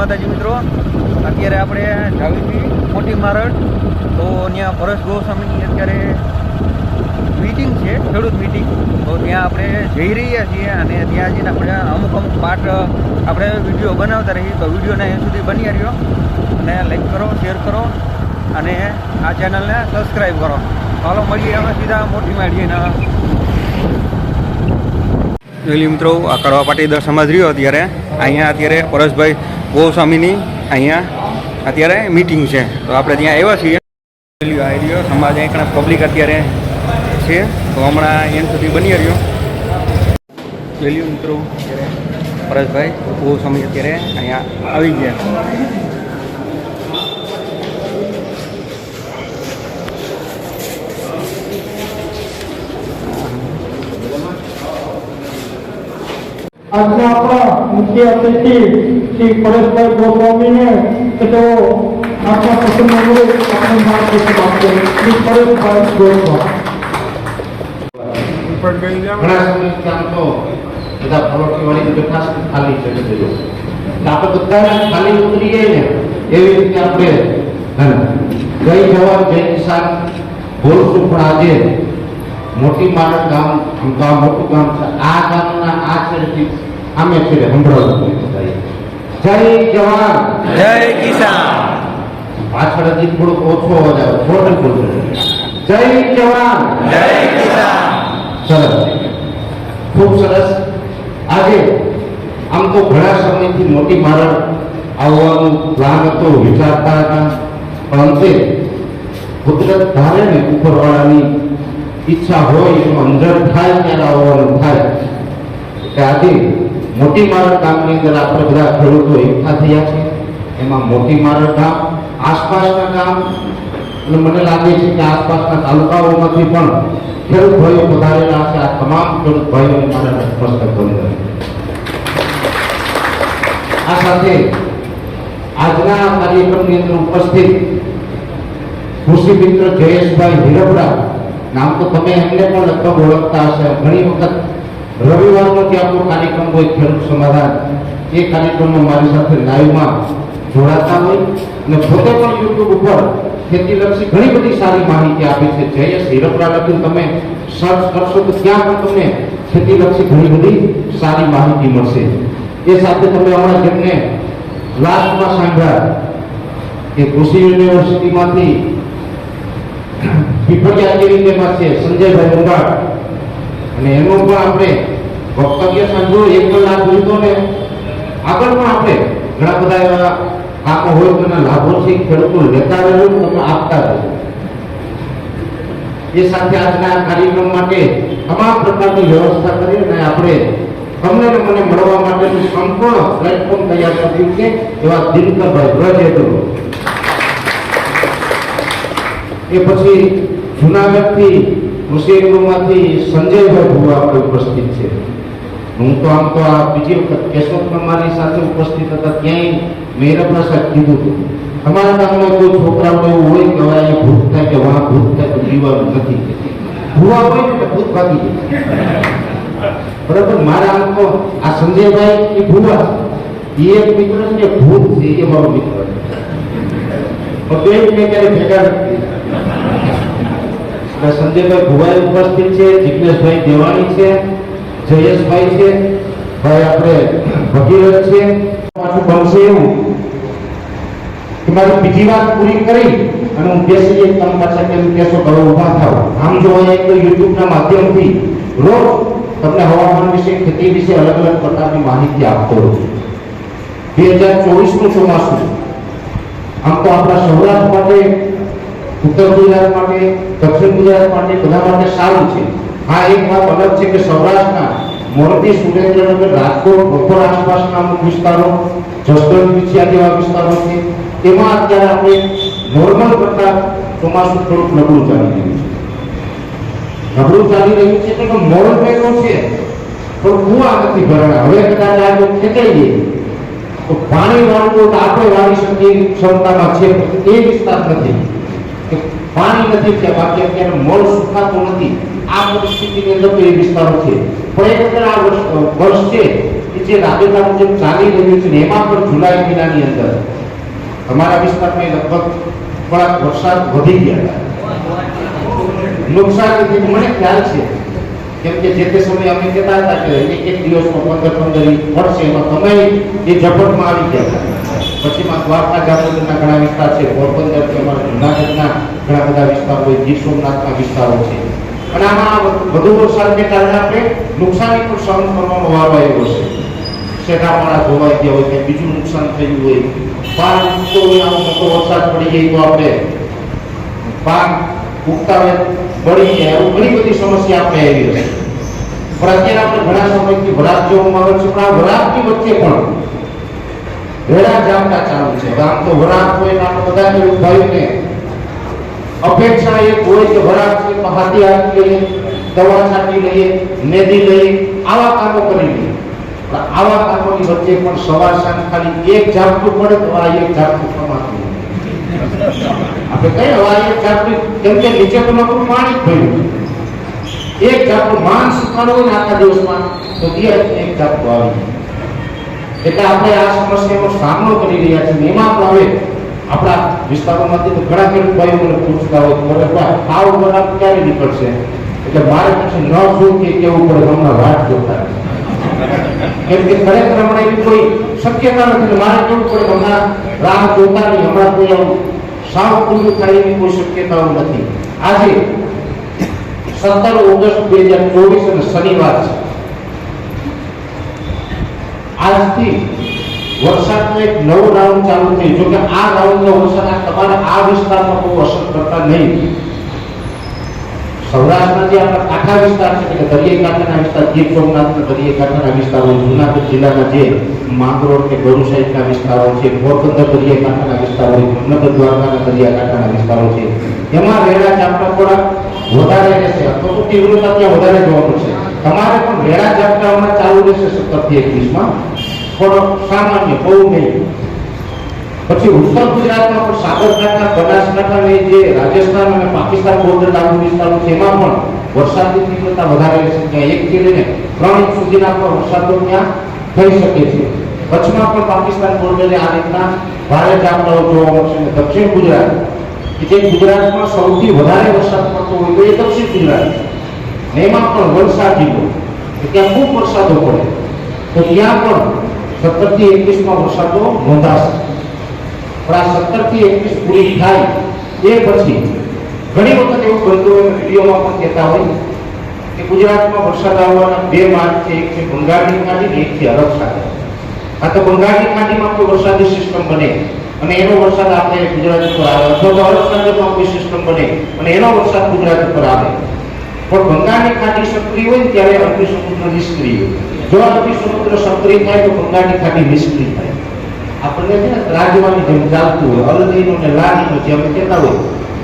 માતાજી મિત્રો. અત્યારે આપણે જાવીથી મોટી મારડ. તો ત્યાં ભરત ગોસ્વામીની અત્યારે મીટિંગ છે, ખેડૂત મીટિંગ તો ત્યાં આપણે જઈ રહ્યા છીએ અને ત્યાં જઈને આપણે અમુક અમુક પાર્ટ, આપણે વીડિયો બનાવતા રહીએ. તો વિડીયોને અહીં સુધી બની રહ્યો. અને લાઈક કરો શેર કરો અને આ ચેનલને સબસ્ક્રાઈબ કરો. ચાલો મળીએ અમે સીધા મોટી માડીએ મિત્રો, આ કડવા પાટીદાર સમાજ રહ્યો અત્યારે. અહીંયા અત્યારે પરેશભાઈ ગોસ્વામીની અહીંયા અત્યારે મિટિંગ છે. તો આપણે ત્યાં આવ્યા છીએ. આવી રહ્યો. સમાજ એકણા પબ્લિક અત્યારે છે. તો હમણાં અહીંયા સુધી બની રહ્યો. જોઈ મિત્રો પરેશભાઈ, ગોસ્વામી અત્યારે અહીંયા આવી ગયા. આજના આપણા મુખ્ય અતિથિ શ્રી પરેશભાઈ ગોસ્વામીને કે તેઓ આપણા મુજબ આપણે માર્ગદર્શન આપશે શ્રી પરેશભાઈ ગોસ્વામી. ઘણા બધા વાળી બેઠા ખાલી ચડી ગયો આપણે બધા ખાલી ઉતરી ગઈ ને એવી રીતે આપણે ને, જવાન જય કિસાન બોલશું પણ આજે મોટી મારક ગામ આ મોટું ગામ છે. આ ગામના આ છેડેથી આમે છે સંભળાવવું જય. જવાન. જય કિસાન. પાછળ હજી થોડુંક ઓછો અવાજ આવે. થોડું જય જવાન. જય કિસાન. સરસ ખૂબ સરસ. આજે આમ તો ઘણા સમયથી મોટી મારણ આવવાનું પ્લાન હતો વિચારતા હતા. પણ અંતે કુદરત ધારે ને ઉપરવાળાની ઈચ્છા હોય એમાં અંદર થાય ત્યારે આવવાનું થાય. કે આજે મોટી મારડ ગામની અંદર આપણે બધા ખેડૂતો એકઠા થયા છે. એમાં મોટી મારડ ગામ, આસપાસના ગામ, અને મને લાગે છે કે આસપાસના તાલુકાઓમાંથી પણ ખેડૂત ભાઈઓ પધારેલા છે. આ તમામ ખેડૂત ભાઈઓને મારા નતમસ્તક વંદન આ સાથે આજના કાર્યક્રમની અંદર ઉપસ્થિત કૃષિ મિત્ર જયેશભાઈ હિરબડા, નામ તો તમે એમને પણ લગભગ ઓળખતા હશે. ઘણી વખત રવિવારનો ત્યાંનો કાર્યક્રમ હોય, ખેડૂત સમાધાન, એ કાર્યક્રમમાં મારી સાથે લાઈવમાં જોડાતા હોય અને પોતે પણ યુટ્યુબ ઉપર ખેતીલક્ષી ઘણી બધી સારી માહિતી આપી છે. જયેશ હિરપરા લખીને તમે સર્ચ કરશો તો ત્યાં પણ તમને ખેતીલક્ષી ઘણી બધી સારી માહિતી મળશે. એ સાથે તમે હમણાં જેમને લાસ્ટમાં સાંભળ્યા કે કૃષિ યુનિવર્સિટીમાંથી પીપળિયા કેવી તેમાં છે, સંજયભાઈ મુંગાડ અને એનું પણ આપણે વક્તવ્ય સાંભળ્યું એક પણ લાભ લીધો ને આગળ પણ આપણે ઘણા બધા એવા કામો હોય તો લાભો છે ખેડૂતો લેતા રહેજો તમે આપતા રહેજો એ સાથે આજના કાર્યક્રમ માટે તમામ પ્રકારની વ્યવસ્થા કરી અને આપણે તમને ને મને મળવા માટેનું સંપૂર્ણ પ્લેટફોર્મ તૈયાર કર્યું છે એવા દિનકરભાઈ હેતુ એ પછી જુનાગઢથી કૃષિ સંજયભાઈ ભુવા આપણે ઉપસ્થિત છે. હું તો આમ તો આ બીજી વખત કેશવમાં મારી સાથે ઉપસ્થિત હતા ક્યાંય મેરપના સાહેબ કીધું હતું. અમારા ગામમાં કોઈ છોકરાઓ એવું હોય કે હવે અહીં ભૂત થાય કે વાં ભૂત થાય તો જીવાનું નથી. ભૂવા હોય ને એટલે ભૂત ભાગી જાય. બરાબર, મારા આમ આ સંજયભાઈ એ ભૂવા. એ એક મિત્ર છે, ભૂત છે, એ મારો મિત્ર છે. બે મેં ક્યારે ભેગા સંજયભાઈ ભુવાઈ ઉપસ્થિત છે, જિગ્નેશભાઈ દેવાણી છે જયેશભાઈ છે. ભાઈ આપણે ભગીરથ છે. પાછું બનશે એવું. કે મારી બીજી વાત પૂરી કરી અને હું બેસી એક કામ પાછા કેમ કેસો કરો ઊભા થાવ. આમ જો એક તો યુટ્યુબના માધ્યમથી રોજ તમને હવામાન વિશે, ખેતી વિશે અલગ અલગ પ્રકારની માહિતી આપતો રહું છું. બે હજાર ચોવીસનું ચોમાસું. આમ તો આપણા સૌરાષ્ટ્ર માટે, ઉત્તર ગુજરાત માટે, દક્ષિણ ગુજરાત માટે, બધા માટે સારું છે. હા, એક વાત અલગ છે કે સૌરાષ્ટ્રના મોરબી સુરેન્દ્રનગર રાજકોટ, બપોર આસપાસના અમુક વિસ્તારો, જસદણ વિછિયા જેવા વિસ્તારો છે, તેમાં અત્યારે આપણે નોર્મલ કરતા ચોમાસું થોડુંક નબળું ચાલી રહ્યું છે. નબળું ચાલી રહ્યું છે એટલે કે મોર ભેગો છે. પણ કુવા નથી ભરાણા. હવે કદાચ આ જો ખેંચાઈ તો પાણી તો આપણે વાળી શકીએ ક્ષમતામાં છે એ વિસ્તાર નથી. પાણી નથી ત્યાં, બાકી અત્યારે મોલ સુકાતું નથી. આ પરિસ્થિતિની અંદર તો એ વિસ્તારો છે પણ એક અંદર આ વર્ષ વર્ષ છે કે જે રાબેતા મુજબ ચાલી રહ્યું છે ને એમાં પણ જુલાઈ મહિનાની અંદર અમારા વિસ્તારમાં લગભગ થોડાક વરસાદ વધી ગયા હતા નુકસાન એટલે મને ખ્યાલ છે કેમ કે જે તે સમયે અમે કહેતા હતા કે એક એક દિવસમાં પંદર પંદર ઇંચ પડશે એમાં તમે એ ઝપટમાં આવી ગયા હતા પછી માં દ્વારકા જામનગરના ઘણા વિસ્તાર છે પોરબંદર છે અમારા જુનાગઢના ઘણા બધા વિસ્તારો છે ગીર સોમનાથના વિસ્તારો છે અને આમાં વધુ વરસાદને કારણે આપણે નુકસાની પણ સહન કરવાનો વારો આવ્યો છે. શેઢામાળા ધોવાઈ ગયા હોય કે બીજું નુકસાન થયું હોય પાક ઉગતો હોય આવો મોટો વરસાદ પડી જાય તો આપણે પાક ઉગતા હોય બળી જાય એવું ઘણી બધી સમસ્યા આપણે આવી છે. પણ અત્યારે આપણે ઘણા સમયથી વરાપ જોવામાં આવે છે, પણ આ વરાપની વચ્ચે પણ વેળા જામતા ચાલુ છે. આમ તો વરાપ હોય આપણે બધા ભાઈને અપેક્ષા એક હોય કે વરાપ છે હાથી આપી લઈએ, દવા છાંટી લઈએ, મેદી લઈએ, આવા કામો કરી લઈએ. પણ આવા કામોની વચ્ચે પણ સવાર સાંજ ખાલી એક ઝાપટું પડે તો આ એક ઝાપટું કમાતું આપણે કહીએ હવે એક ઝાપટું, કેમ કે નીચે તો નકરું પાણી ભર્યું. એક ઝાપટું માંસ હોય ને આખા દિવસમાં, તો એ એક ઝાપટું આવી. એટલે આપણે આ સમસ્યાનો સામનો કરી રહ્યા છીએ. એમાં પણ હવે આપણા વિસ્તારોમાંથી તો ઘણા ખેડૂત ભાઈઓ મને પૂછતા હોય મને "અરે બા, આ વરાપ ક્યારે નીકળશે? એટલે મારે પછી ન શું કે કેવું પડે હમણાં વાત જોતા કેમ કે ખરેખર હમણાં એવી કોઈ શક્યતા નથી મારે કેવું પડે હમણાં રાહ જોતા નહીં હમણાં કોઈ આવું સાવ પૂરું થાય એવી કોઈ શક્યતાઓ નથી. આજે સત્તર ઓગસ્ટ બે હજાર ચોવીસ અને શનિવાર છે. આજથી વરસાદનો એક નવો રાઉન્ડ ચાલુ થયો. જો આ રાઉન્ડનો વરસાદ આ આ વિસ્તારમાં બહુ અસર કરતા નહીં. સૌરાષ્ટ્રના જે આપણા કાંઠા વિસ્તાર છે, એટલે દરિયાઈ વિસ્તાર, ગીર સોમનાથના દરિયાઈ કાંઠાના વિસ્તારો, જુનાગઢ જિલ્લાના જે માંગરોળ કે ગરુ સહિતના વિસ્તારો છે, પોરબંદર દરિયાઈ વિસ્તારો છે જામનગર દ્વારકાના દરિયા વિસ્તારો છે, એમાં રેડા ચાપટા થોડા વધારે રહેશે. અથવા તો તીવ્રતા ત્યાં વધારે જોવા મળશે તમારે પણ રેડા ઝાપટા ચાલુ રહેશે સત્તરથી એકવીસમાં. પણ સામાન્ય બહુ નહીં. પછી ઉત્તર ગુજરાતમાં પણ સાબરકાંઠા બનાસકાંઠા ને જે રાજસ્થાન અને પાકિસ્તાન બોર્ડર લાગુ વિસ્તારો છે, એમાં પણ વરસાદની તીવ્રતા વધારે છે. ત્યાં એક થી લઈને ત્રણ ઇંચ સુધીના પણ વરસાદો ત્યાં થઈ શકે છે. કચ્છમાં પણ પાકિસ્તાન બોર્ડરે આ રીતના ભારે ઝાપટાઓ જોવા મળશે અને દક્ષિણ ગુજરાત, કે જે ગુજરાતમાં સૌથી વધારે વરસાદ પડતો હોય તો એ દક્ષિણ ગુજરાત ને એમાં પણ વલસાડ જિલ્લો ત્યાં ખૂબ વરસાદો પડે. તો ત્યાં પણ સત્તરથી એકવીસ વરસાદો નોંધાશે પણ આ સત્તરથી એકવીસ પૂરી થાય એ પછી ઘણી વખત એવું બનતું હોય વિડીયોમાં પણ કહેતા હોય કે ગુજરાતમાં વરસાદ આવવાના બે માર્ગ છે. એક છે બંગાળની ખાડી ને એક છે અરબ સાગર. આ તો બંગાળની ખાડીમાં કોઈ વરસાદી સિસ્ટમ બને અને એનો વરસાદ આપણે ગુજરાત ઉપર આવે અથવા તો અરબ સાગરમાં કોઈ સિસ્ટમ બને અને એનો વરસાદ ગુજરાત ઉપર આવે. પણ બંગાળની ખાડી સક્રિય હોય ત્યારે અરબી સમુદ્ર નિષ્ક્રિય હોય જો સમુદ્ર સક્રિય થાય તો બંગાળની ખાડી નિષ્ક્રિય થાય આપણને છે ને રાજવાની જેમ ચાલતું હોય અલદીનો ને લાદીનો જે અમે કહેતા હોય,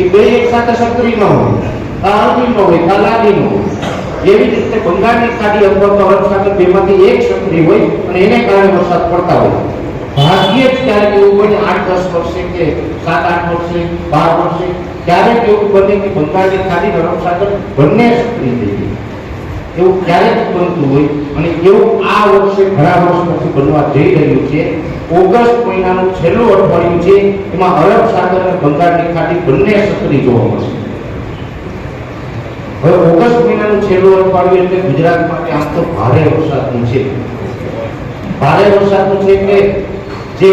એ બે એક સાથે સક્રિય ન હોય કા અરબીનો હોય કા લાદીનો હોય. એવી જ રીતે બંગાળની ખાડી અથવા તો અરબ સાગર બેમાંથી એક સક્રિય હોય અને એને કારણે વરસાદ પડતા હોય. ભાગ્યે જ ક્યારેક એવું બને આઠ, દસ વર્ષે કે સાત, આઠ વર્ષે, બાર વર્ષે, ક્યારેક એવું બને કે બંગાળની ખાડી અને સાગર બંને સક્રિય થઈ જાય. એવું ક્યારેક બનતું હોય અને એવું આ વર્ષે ઘણા વર્ષ પછી બનવા જઈ રહ્યું છે. ઓગસ્ટ મહિનાનું છેલ્લું અઠવાડિયું છે. એમાં અરબ સાગર અને બંગાળની ખાડી બંને સક્રિય જોવા મળશે. હવે ઓગસ્ટ મહિનાનું છેલ્લું અઠવાડિયું એટલે ગુજરાત માટે આમ તો ભારે વરસાદનું છે. ભારે વરસાદનું છે કે જે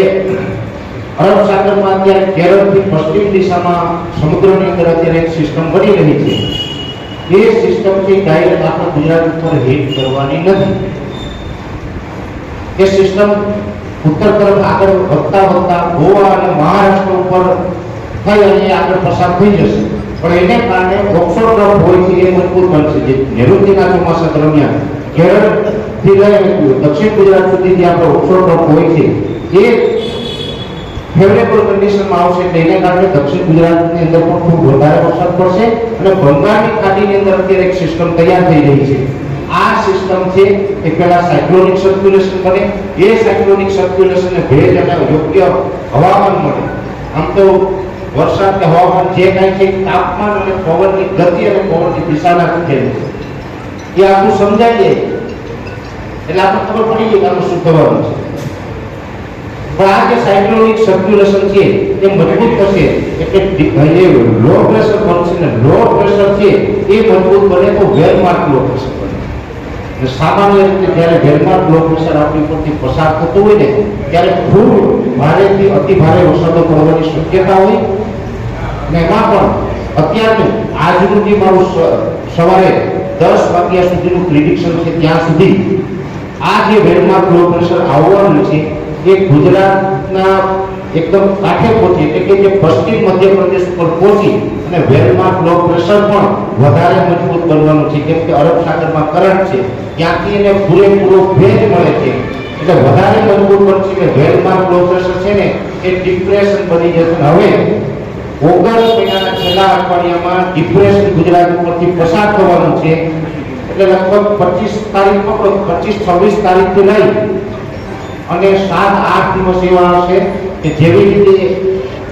અરબ સાગરમાં અત્યારે કેરળથી પશ્ચિમ દિશામાં સમુદ્રની અંદર અત્યારે એક સિસ્ટમ બની રહી છે. એ સિસ્ટમથી ડાયરેક્ટ આપણે ગુજરાત ઉપર હિટ કરવાની નથી. એ સિસ્ટમ ઉત્તર તરફ આગળ વધતા વધતા ગોવા અને મહારાષ્ટ્ર ઉપર થઈ અને આગળ પસાર થઈ જશે. પણ એને કારણે ઓક્સો ટ્રફ હોય છે એ મજબૂત બનશે. જે નૈઋત્યના ચોમાસા દરમિયાન કેરળથી લઈને દક્ષિણ ગુજરાત સુધી જે આપણો ઓક્સો ટ્રફ હોય છે, એ ફેવરેબલ કન્ડિશનમાં આવશે એટલે એને કારણે દક્ષિણ ગુજરાતની અંદર પણ ખૂબ વધારે વરસાદ પડશે અને બંગાળની ખાડીની અંદર અત્યારે એક સિસ્ટમ તૈયાર થઈ રહી છે. આ સિસ્ટમ છે એ પહેલા સાયક્લોનિક સર્ક્યુલેશન બને એ સાયક્લોનિક સર્ક્યુલેશનને ભેજ અને યોગ્ય હવામાન મળે. આમ તો વરસાદ કે હવામાન જે કાંઈ છે તાપમાન અને પવનની ગતિ અને પવનની દિશાના ખેલ છે. એ આપણું સમજાઈ જાય. એટલે આપણે ખબર પડી ગઈ કે આનું શું થવાનું છે. પણ આ જે સાયક્લોનિક સર્ક્યુલેશન છે, એ મજબૂત થશે. એટલે જે લો પ્રેશર બનશે ને લો પ્રેશર છે, એ મજબૂત બને તો વેલમાર્ક લો પ્રેશર બને. સામાન્ય રીતે જ્યારે વેલમાર્ક લો પ્રેશર આપણી ઉપરથી પસાર થતું હોય ને, ત્યારે ખૂબ ભારેથી અતિ ભારે વરસાદો પડવાની શક્યતા હોય. ને એમાં પણ અત્યારનું આજનું જે મારું સવારે દસ વાગ્યા સુધીનું પ્રિડિક્શન છે ત્યાં સુધી આ જે વેલમાર્ક લો પ્રેશર આવવાનું છે એ ગુજરાતના એકદમ કાંઠે પહોંચી એટલે કે જે પશ્ચિમ મધ્યપ્રદેશ પર પહોંચી અને વેલમાર્ક લો પ્રેશર પણ વધારે મજબૂત બનવાનું છે, કેમ કે અરબ સાગરમાં કરંટ છે, ત્યાંથી એને પૂરેપૂરો ભેજ મળે છે. એટલે વધારે મજબૂત બનશે કે વેલમાં લો પ્રેશર છે ને, એ ડિપ્રેશન બની જશે. હવે ઓગસ્ટ મહિનાના છેલ્લા અઠવાડિયામાં ડિપ્રેશન ગુજરાત ઉપરથી પસાર થવાનું છે. એટલે લગભગ પચીસ તારીખ પચીસ છવ્વીસ તારીખથી લઈ અને સાત, આઠ દિવસ એવા હશે કે જેવી રીતે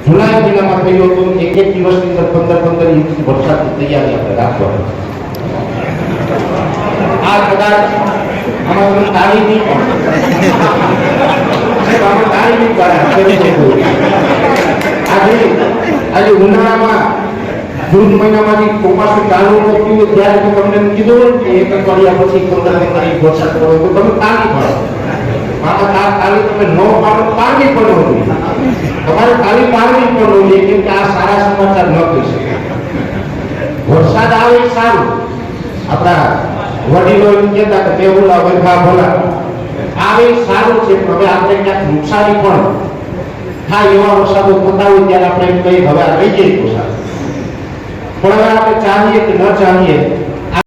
જુલાઈ મહિનામાં થયું હતું, એક એક દિવસની અંદર પંદર પંદર ઇંચ વરસાદની તૈયારી આપણે રાખવાની આ કદાચ. આજે આજે ઉનાળામાં જૂન મહિનામાંથી ચોમાસું ચાલુ તમને કીધું કે એક અઠવાડિયા પછી પંદર ઇંચ વરસાદ પડે તો તમે તાળી પાડો મામા આ તાળી તમે ન પાડો પાડવી પણ હોવી તમારે તાળી પાડવી પણ હોવી કેમ કે આ સારા સમાચાર ન કહી શકે વરસાદ આવે સારું. આપણા વડીલો એમ કહેતા કે બે બોલા વરખા ભોલા. આવે સારું છે, પણ હવે આપણે ક્યાંક નુકસાની પણ થાય એવા વરસાદો થતા હોય ત્યારે આપણે એમ કહીએ હવે આ રહી વરસાદ. પણ હવે આપણે ચાહીએ કે ન ચાહીએ